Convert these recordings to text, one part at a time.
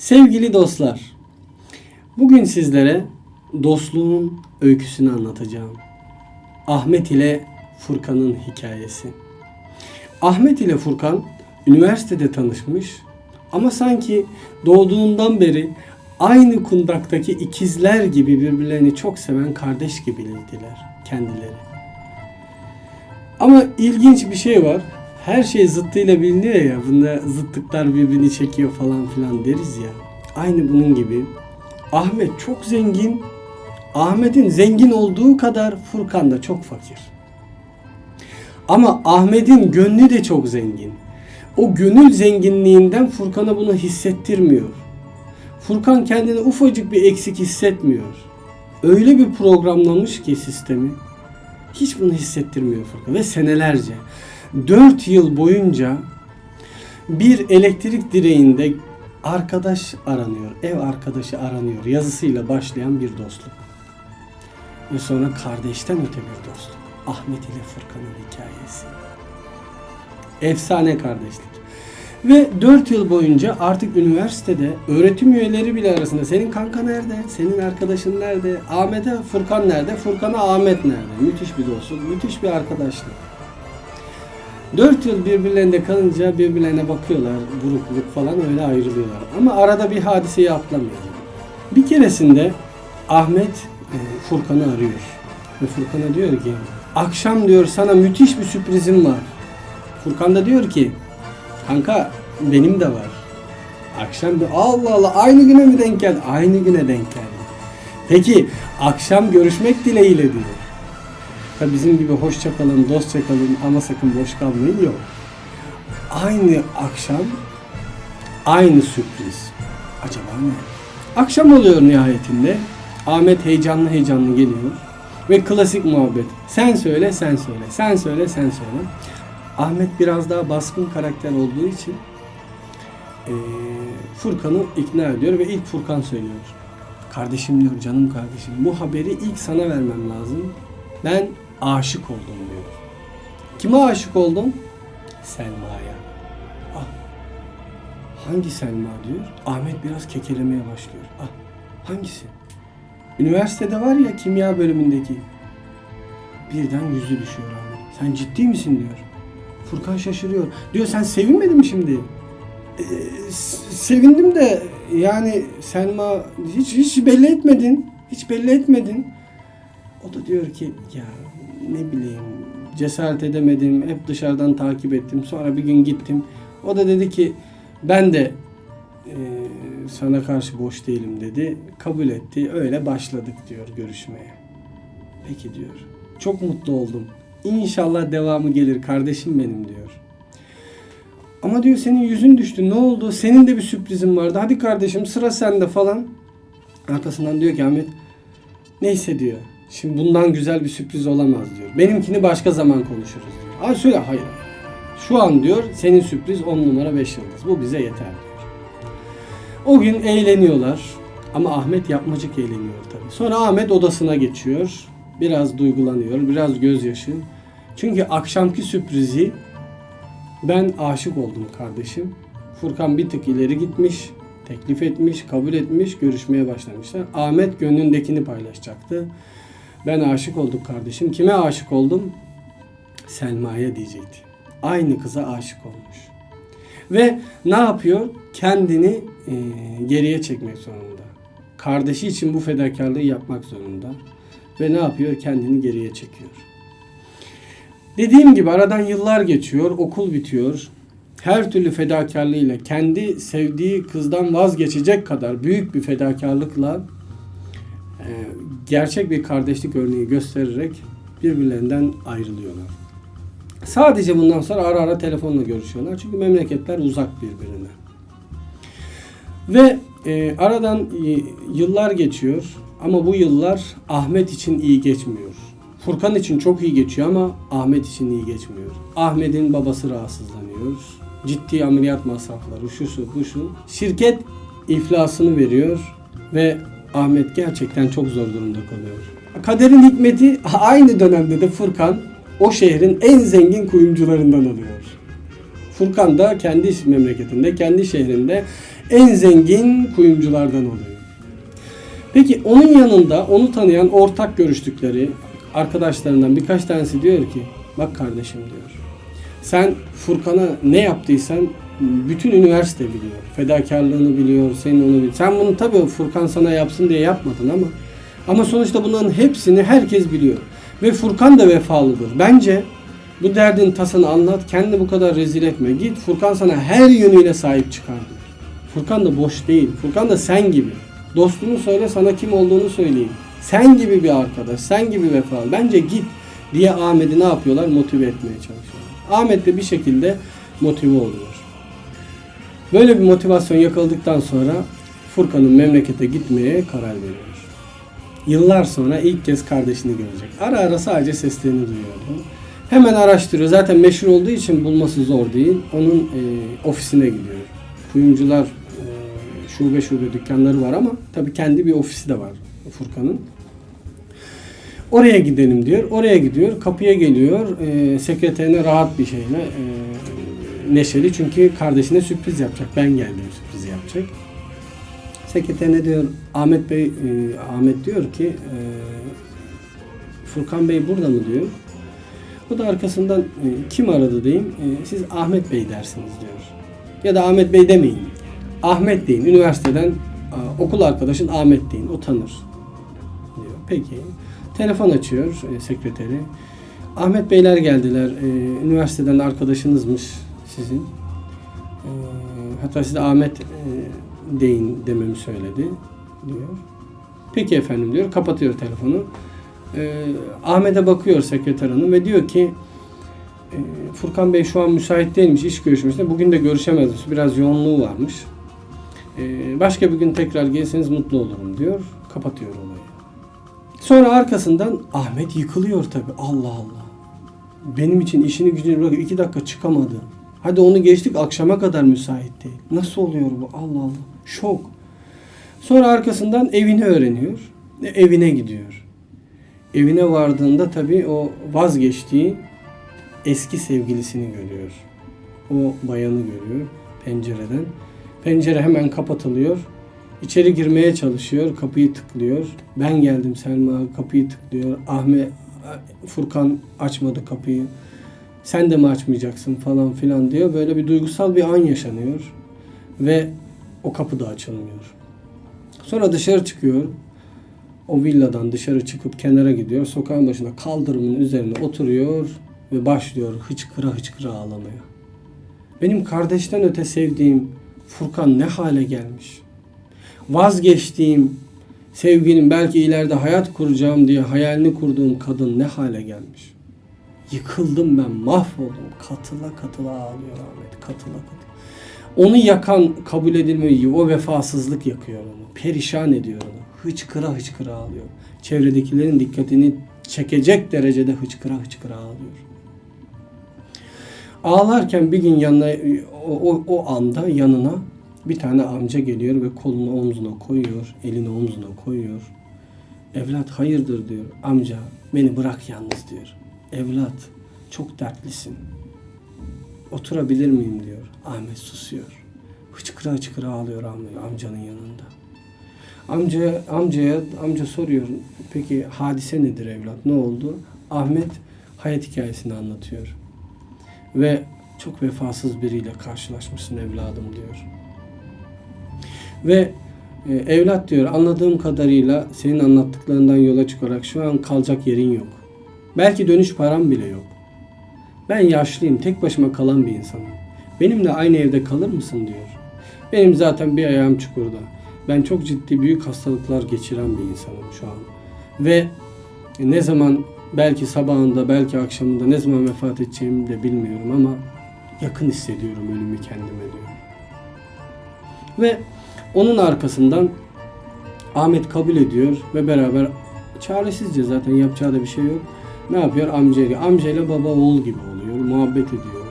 Sevgili dostlar, bugün sizlere dostluğun öyküsünü anlatacağım. Ahmet ile Furkan'ın hikayesi. Ahmet ile Furkan üniversitede tanışmış ama sanki doğduğundan beri aynı kundaktaki ikizler gibi birbirlerini çok seven kardeş gibiydiler kendileri. Ama ilginç bir şey var. Her şey zıttıyla biliniyor ya. Bunda zıttıklar birbirini çekiyor falan filan deriz ya. Aynı bunun gibi. Ahmet çok zengin. Ahmet'in zengin olduğu kadar Furkan da çok fakir. Ama Ahmet'in gönlü de çok zengin. O gönül zenginliğinden Furkan'a bunu hissettirmiyor. Furkan kendini ufacık bir eksik hissetmiyor. Öyle bir programlamış ki sistemi. Hiç bunu hissettirmiyor Furkan. Ve senelerce 4 yıl boyunca bir elektrik direğinde arkadaş aranıyor, ev arkadaşı aranıyor yazısıyla başlayan bir dostluk. Ve sonra kardeşten öte bir dostluk. Ahmet ile Furkan'ın hikayesi. Efsane kardeşlik. Ve 4 yıl boyunca artık üniversitede öğretim üyeleri bile arasında senin kanka nerede? Senin arkadaşın nerede? Ahmet'e Furkan nerede? Furkan'a Ahmet nerede? Müthiş bir dostluk, müthiş bir arkadaşlık. 4 yıl birbirlerinde kalınca birbirlerine bakıyorlar, burukluk falan öyle ayrılıyorlar. Ama arada bir hadiseyi atlamıyorlar. Bir keresinde Ahmet e, Furkan'ı arıyor. Ve Furkan'a diyor ki akşam diyor sana müthiş bir sürprizim var. Furkan da diyor ki kanka benim de var. Akşam bir Allah Allah aynı güne mi denk geldi? Aynı güne denk geldi. Peki akşam görüşmek dileğiyle diyor. Tabi bizim gibi hoşça kalın, dostça kalın ama sakın boş kalmayın yok. Aynı akşam aynı sürpriz. Acaba ne? Akşam oluyor nihayetinde. Ahmet heyecanlı heyecanlı geliyor. Ve klasik muhabbet. Sen söyle, sen söyle. Sen söyle, sen söyle. Ahmet biraz daha baskın karakter olduğu için eee, Furkan'ı ikna ediyor ve ilk Furkan söylüyor. Kardeşim diyor, canım kardeşim bu haberi ilk sana vermem lazım. Ben aşık oldum diyor. Kime aşık oldun? Selma'ya. Ah. Hangi Selma diyor? Ahmet biraz kekelemeye başlıyor. Ah. Hangisi? Üniversitede var ya kimya bölümündeki. Birden yüzü düşüyor Ahmet. Sen ciddi misin diyor. Furkan şaşırıyor. Diyor sen sevinmedin mi şimdi? "Ee, sevindim de yani Selma hiç hiç belli etmedin. Hiç belli etmedin. O da diyor ki ya ne bileyim cesaret edemedim. Hep dışarıdan takip ettim. Sonra bir gün gittim. O da dedi ki ben de e, sana karşı boş değilim dedi. Kabul etti. Öyle başladık diyor görüşmeye. Peki diyor. Çok mutlu oldum. İnşallah devamı gelir kardeşim benim diyor. Ama diyor senin yüzün düştü. Ne oldu? Senin de bir sürprizin vardı. Hadi kardeşim sıra sende falan. Arkasından diyor ki Ahmet neyse diyor. Şimdi bundan güzel bir sürpriz olamaz diyor. Benimkini başka zaman konuşuruz diyor. Aa söyle hayır. Şu an diyor senin sürpriz 10 numara 5 yıldız. Bu bize yeter diyor. O gün eğleniyorlar. Ama Ahmet yapmacık eğleniyor tabii. Sonra Ahmet odasına geçiyor. Biraz duygulanıyor. Biraz gözyaşı. Çünkü akşamki sürprizi ben aşık oldum kardeşim. Furkan bir tık ileri gitmiş. Teklif etmiş, kabul etmiş, görüşmeye başlamışlar. Ahmet gönlündekini paylaşacaktı. Ben aşık olduk kardeşim. Kime aşık oldum? Selma'ya diyecekti. Aynı kıza aşık olmuş. Ve ne yapıyor? Kendini e, geriye çekmek zorunda. Kardeşi için bu fedakarlığı yapmak zorunda. Ve ne yapıyor? Kendini geriye çekiyor. Dediğim gibi aradan yıllar geçiyor, okul bitiyor. Her türlü fedakarlığıyla kendi sevdiği kızdan vazgeçecek kadar büyük bir fedakarlıkla gerçek bir kardeşlik örneği göstererek birbirlerinden ayrılıyorlar. Sadece bundan sonra ara ara telefonla görüşüyorlar. Çünkü memleketler uzak birbirine. Ve e, aradan e, yıllar geçiyor ama bu yıllar Ahmet için iyi geçmiyor. Furkan için çok iyi geçiyor ama Ahmet için iyi geçmiyor. Ahmet'in babası rahatsızlanıyor. Ciddi ameliyat masrafları, şu şu bu şu. Şirket iflasını veriyor ve Ahmet gerçekten çok zor durumda kalıyor. Kaderin hikmeti aynı dönemde de Furkan o şehrin en zengin kuyumcularından alıyor. Furkan da kendi memleketinde, kendi şehrinde en zengin kuyumculardan oluyor. Peki onun yanında onu tanıyan ortak görüştükleri arkadaşlarından birkaç tanesi diyor ki bak kardeşim diyor. Sen Furkan'a ne yaptıysan bütün üniversite biliyor. Fedakarlığını biliyor, senin onu biliyor. Sen bunu tabii Furkan sana yapsın diye yapmadın ama ama sonuçta bunların hepsini herkes biliyor. Ve Furkan da vefalıdır. Bence bu derdin tasını anlat, kendini bu kadar rezil etme. Git Furkan sana her yönüyle sahip çıkar diyor. Furkan da boş değil. Furkan da sen gibi. Dostunu söyle sana kim olduğunu söyleyeyim. Sen gibi bir arkadaş, sen gibi vefalı. Bence git diye Ahmet'i ne yapıyorlar? Motive etmeye çalışıyorlar. Ahmet de bir şekilde motive oluyor. Böyle bir motivasyon yakaladıktan sonra Furkan'ın memlekete gitmeye karar veriyor. Yıllar sonra ilk kez kardeşini görecek. Ara ara sadece seslerini duyuyordu. Hemen araştırıyor. Zaten meşhur olduğu için bulması zor değil. Onun e, ofisine gidiyor. Kuyumcular e, şube şube dükkanları var ama tabii kendi bir ofisi de var Furkan'ın. Oraya gidelim diyor. Oraya gidiyor. Kapıya geliyor. E, sekreterine rahat bir şeyle e, neşeli çünkü kardeşine sürpriz yapacak. Ben geldim sürpriz yapacak. Sekreterine diyor Ahmet Bey e, Ahmet diyor ki e, Furkan Bey burada mı diyor. O da arkasından e, kim aradı diyeyim. E, siz Ahmet Bey dersiniz diyor. Ya da Ahmet Bey demeyin. Ahmet deyin. Üniversiteden e, okul arkadaşın Ahmet deyin. O tanır. Diyor. Peki. Telefon açıyor e, sekreteri. Ahmet Beyler geldiler. E, üniversiteden arkadaşınızmış sizin. E, hatta size Ahmet e, deyin dememi söyledi diyor. Peki efendim diyor. Kapatıyor telefonu. E, Ahmet'e bakıyor sekreter hanım ve diyor ki e, Furkan Bey şu an müsait değilmiş iş görüşmesinde. Bugün de görüşemezmiş. Biraz yoğunluğu varmış. E, başka bir gün tekrar gelseniz mutlu olurum diyor. Kapatıyor olayı. Sonra arkasından Ahmet yıkılıyor tabi. Allah Allah. Benim için işini gücünü bırakıp iki dakika çıkamadı. Hadi onu geçtik akşama kadar müsait değil. Nasıl oluyor bu? Allah Allah. Şok. Sonra arkasından evini öğreniyor. E, Evine gidiyor. Evine vardığında tabii o vazgeçtiği eski sevgilisini görüyor. O bayanı görüyor pencereden. Pencere hemen kapatılıyor. İçeri girmeye çalışıyor. Kapıyı tıklıyor. Ben geldim Selma. Kapıyı tıklıyor. Ahmet Furkan açmadı kapıyı. Sen de mi açmayacaksın falan filan diyor. Böyle bir duygusal bir an yaşanıyor. Ve o kapı da açılmıyor. Sonra dışarı çıkıyor. O villadan dışarı çıkıp kenara gidiyor. Sokağın başında kaldırımın üzerine oturuyor ve başlıyor hıçkıra hıçkıra ağlamaya. Benim kardeşten öte sevdiğim Furkan ne hale gelmiş. Vazgeçtiğim sevgilim belki ileride hayat kuracağım diye hayalini kurduğum kadın ne hale gelmiş. Yıkıldım ben, mahvoldum. Katıla katıla ağlıyor Ahmet, katıla katıla. Onu yakan kabul edilmeyi, o vefasızlık yakıyor onu. Perişan ediyor onu. Hıçkıra hıçkıra ağlıyor. Çevredekilerin dikkatini çekecek derecede hıçkıra hıçkıra ağlıyor. Ağlarken bir gün yanına o, o, o anda yanına bir tane amca geliyor ve kolunu omzuna koyuyor, elini omzuna koyuyor. Evlat hayırdır diyor. Amca beni bırak yalnız diyor. Evlat çok dertlisin. Oturabilir miyim diyor. Ahmet susuyor. Hıçkıra hıçkıra ağlıyor am- amcanın yanında. Amca amcaya amca soruyor. Peki hadise nedir evlat? Ne oldu? Ahmet hayat hikayesini anlatıyor. Ve çok vefasız biriyle karşılaşmışsın evladım diyor. Ve e, evlat diyor anladığım kadarıyla senin anlattıklarından yola çıkarak şu an kalacak yerin yok. Belki dönüş param bile yok. Ben yaşlıyım, tek başıma kalan bir insanım. Benimle aynı evde kalır mısın diyor. Benim zaten bir ayağım çukurda. Ben çok ciddi büyük hastalıklar geçiren bir insanım şu an. Ve ne zaman belki sabahında belki akşamında ne zaman vefat edeceğimi de bilmiyorum ama yakın hissediyorum ölümü kendime diyor. Ve onun arkasından Ahmet kabul ediyor ve beraber çaresizce zaten yapacağı da bir şey yok. Ne yapıyor? Amcayla. Amcayla baba oğul gibi oluyor. Muhabbet ediyor.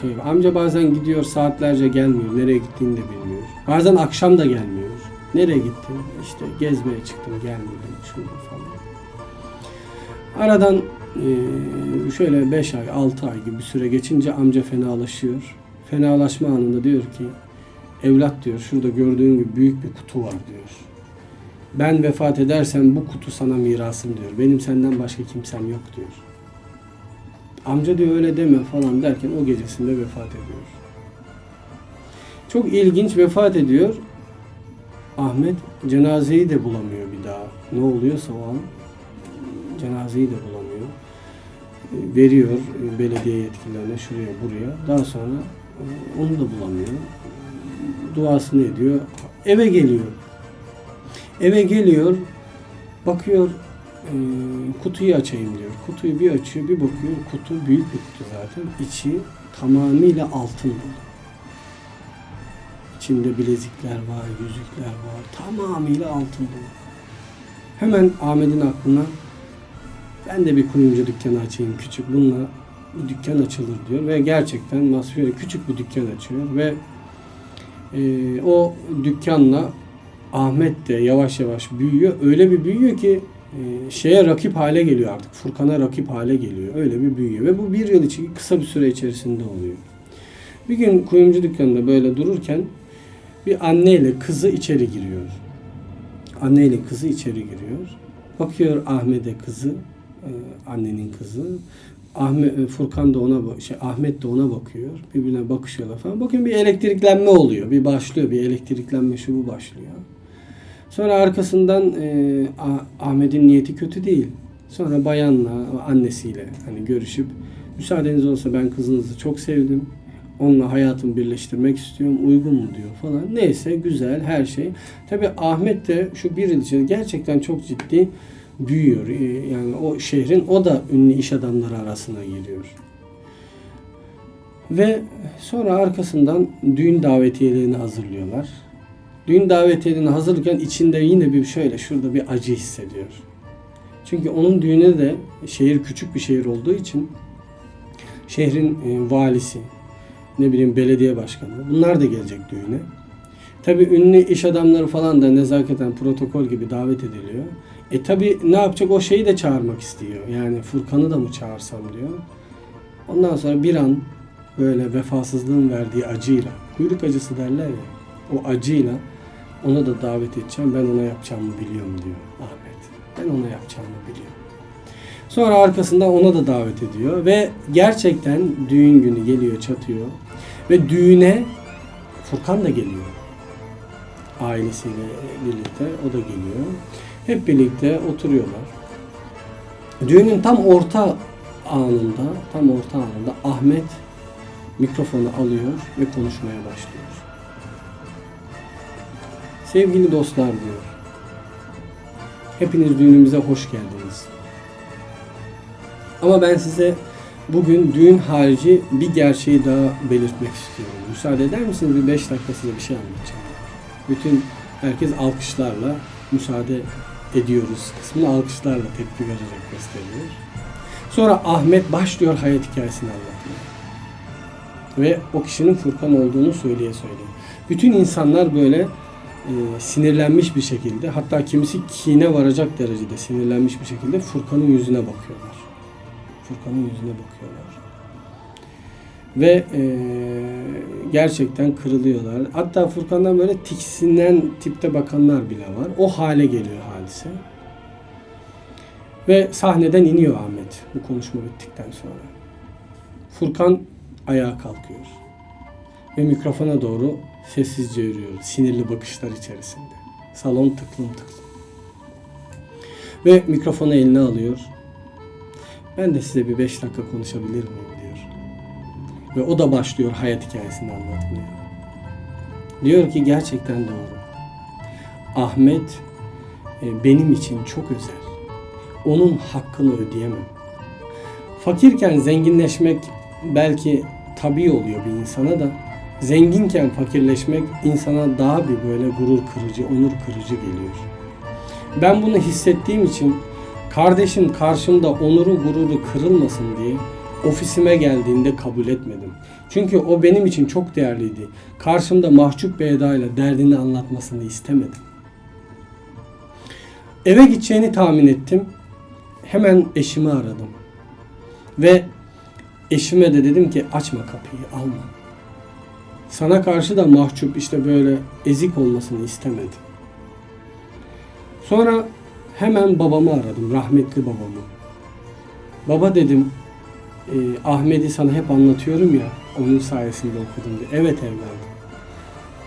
Şey, amca bazen gidiyor saatlerce gelmiyor. Nereye gittiğini de bilmiyor. Bazen akşam da gelmiyor. Nereye gittin? İşte gezmeye çıktım gelmedim. Şurada falan. Aradan şöyle 5 ay 6 ay gibi bir süre geçince amca fenalaşıyor. Fenalaşma anında diyor ki Evlat diyor şurada gördüğün gibi büyük bir kutu var diyor. Ben vefat edersem bu kutu sana mirasım diyor. Benim senden başka kimsem yok diyor. Amca diyor öyle deme falan derken o gecesinde vefat ediyor. Çok ilginç vefat ediyor. Ahmet cenazeyi de bulamıyor bir daha. Ne oluyorsa o an cenazeyi de bulamıyor. Veriyor belediye yetkililerine şuraya buraya. Daha sonra e, onu da bulamıyor. Duasını ediyor. Eve geliyor. Eve geliyor. Bakıyor e, kutuyu açayım diyor. Kutuyu bir açıyor bir bakıyor. Kutu büyük kutu zaten. İçi tamamıyla altın dolu. İçinde bilezikler var, yüzükler var. Tamamıyla altın dolu. Hemen Ahmet'in aklına ben de bir kuyumcu dükkanı açayım küçük. Bununla bir dükkan açılır diyor ve gerçekten Masfiye küçük bir dükkan açıyor ve e, o dükkanla Ahmet de yavaş yavaş büyüyor. Öyle bir büyüyor ki e, şeye rakip hale geliyor artık. Furkan'a rakip hale geliyor. Öyle bir büyüyor ve bu bir yıl için kısa bir süre içerisinde oluyor. Bir gün kuyumcu dükkanında böyle dururken bir anneyle kızı içeri giriyor. Anneyle kızı içeri giriyor. Bakıyor Ahmet'e kızı, e, annenin kızı. Ahmet e, Furkan da ona şey Ahmet de ona bakıyor. Birbirine bakışıyorlar falan. Bakın bir elektriklenme oluyor. Bir başlıyor. Bir elektriklenme şu bu başlıyor. Sonra arkasından e, Ah- Ahmet'in niyeti kötü değil. Sonra bayanla annesiyle hani görüşüp müsaadeniz olsa ben kızınızı çok sevdim. Onunla hayatımı birleştirmek istiyorum. Uygun mu diyor falan. Neyse güzel her şey. Tabi Ahmet de şu bir yıl içinde gerçekten çok ciddi büyüyor. Ee, Yani o şehrin o da ünlü iş adamları arasına giriyor. Ve sonra arkasından düğün davetiyelerini hazırlıyorlar. Düğün davetiyelerini hazırlarken içinde yine bir şöyle şurada bir acı hissediyor. Çünkü onun düğüne de şehir küçük bir şehir olduğu için şehrin e, valisi, ne bileyim belediye başkanı bunlar da gelecek düğüne. Tabi ünlü iş adamları falan da nezaketen protokol gibi davet ediliyor. E tabi ne yapacak o şeyi de çağırmak istiyor. Yani Furkan'ı da mı çağırsam diyor. Ondan sonra bir an böyle vefasızlığın verdiği acıyla, kuyruk acısı derler ya, o acıyla ona da davet edeceğim. Ben ona yapacağımı biliyorum diyor Ahmet. Ben ona yapacağımı biliyorum. Sonra arkasında ona da davet ediyor ve gerçekten düğün günü geliyor çatıyor ve düğüne Furkan da geliyor. Ailesiyle birlikte o da geliyor. Hep birlikte oturuyorlar. Düğünün tam orta anında, tam orta anında Ahmet mikrofonu alıyor ve konuşmaya başlıyor. Sevgili dostlar diyor. Hepiniz düğünümüze hoş geldiniz. Ama ben size bugün düğün harici bir gerçeği daha belirtmek istiyorum. Müsaade eder misiniz? Bir 5 dakika size bir şey anlatacağım. Bütün herkes alkışlarla müsaade ediyoruz kısmını alkışlarla tepki vererek gösteriyor. Sonra Ahmet başlıyor hayat hikayesini anlatmaya. Ve o kişinin Furkan olduğunu söyleye söyleye. Bütün insanlar böyle e, sinirlenmiş bir şekilde hatta kimisi kine varacak derecede sinirlenmiş bir şekilde Furkan'ın yüzüne bakıyorlar. Furkan'ın yüzüne bakıyorlar. Ve e, gerçekten kırılıyorlar. Hatta Furkan'dan böyle tiksinen tipte bakanlar bile var. O hale geliyor hadise. Ve sahneden iniyor Ahmet bu konuşma bittikten sonra. Furkan ayağa kalkıyor. Ve mikrofona doğru sessizce yürüyor. Sinirli bakışlar içerisinde. Salon tıklım tıklım. Ve mikrofonu eline alıyor. Ben de size bir beş dakika konuşabilir miyim diyor. Ve o da başlıyor hayat hikayesini anlatmaya. Diyor ki gerçekten doğru. Ahmet e, benim için çok özel. Onun hakkını ödeyemem. Fakirken zenginleşmek belki tabii oluyor bir insana da zenginken fakirleşmek insana daha bir böyle gurur kırıcı, onur kırıcı geliyor. Ben bunu hissettiğim için kardeşim karşımda onuru gururu kırılmasın diye ofisime geldiğinde kabul etmedim. Çünkü o benim için çok değerliydi. Karşımda mahcup bir edayla derdini anlatmasını istemedim. Eve gideceğini tahmin ettim. Hemen eşimi aradım. Ve eşime de dedim ki açma kapıyı alma. Sana karşı da mahcup işte böyle ezik olmasını istemedim. Sonra hemen babamı aradım, rahmetli babamı. Baba dedim, e, Ahmet'i sana hep anlatıyorum ya, onun sayesinde okudum diye. Evet evladım.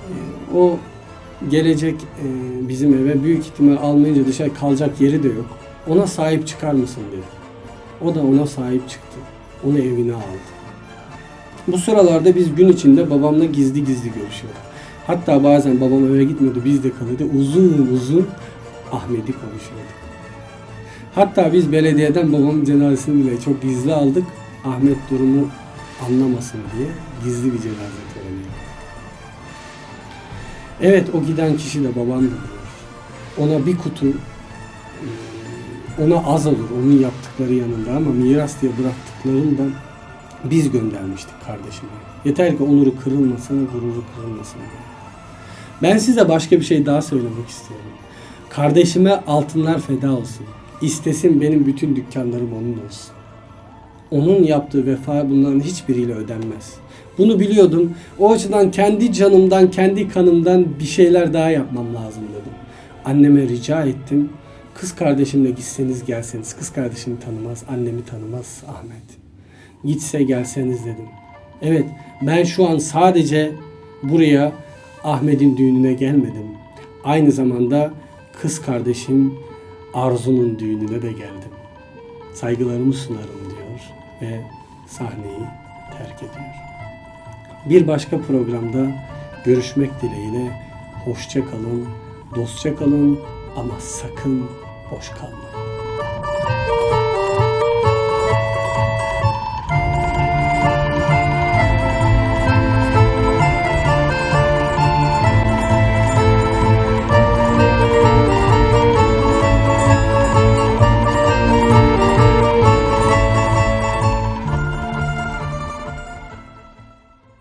E, o gelecek e, bizim eve büyük ihtimal almayınca dışarı kalacak yeri de yok. Ona sahip çıkar mısın dedi. O da ona sahip çıktı. Onu evine aldı. Bu sıralarda biz gün içinde babamla gizli gizli görüşüyorduk. Hatta bazen babam eve gitmiyordu, biz de kalıyordu. Uzun uzun Ahmet'i konuşuyorduk. Hatta biz belediyeden babamın cenazesini bile çok gizli aldık. Ahmet durumu anlamasın diye gizli bir cenaze töreni. Evet o giden kişi de babamdı. Ona bir kutu e, ona az olur onun yaptıkları yanında ama miras diye bıraktıklarından biz göndermiştik kardeşime. Yeter ki onuru kırılmasın, gururu kırılmasın. Ben size başka bir şey daha söylemek istiyorum. Kardeşime altınlar feda olsun. İstesin benim bütün dükkanlarım onun olsun. Onun yaptığı vefa bunların hiçbiriyle ödenmez. Bunu biliyordum. O açıdan kendi canımdan, kendi kanımdan bir şeyler daha yapmam lazım dedim. Anneme rica ettim. Kız kardeşimle gitseniz gelseniz. Kız kardeşimi tanımaz, annemi tanımaz Ahmet. Gitse gelseniz dedim. Evet, ben şu an sadece buraya Ahmet'in düğününe gelmedim. Aynı zamanda kız kardeşim Arzu'nun düğününe de geldim. Saygılarımı sunarım diyor ve sahneyi terk ediyor. Bir başka programda görüşmek dileğiyle hoşça kalın, dostça kalın ama sakın boş kalmayın.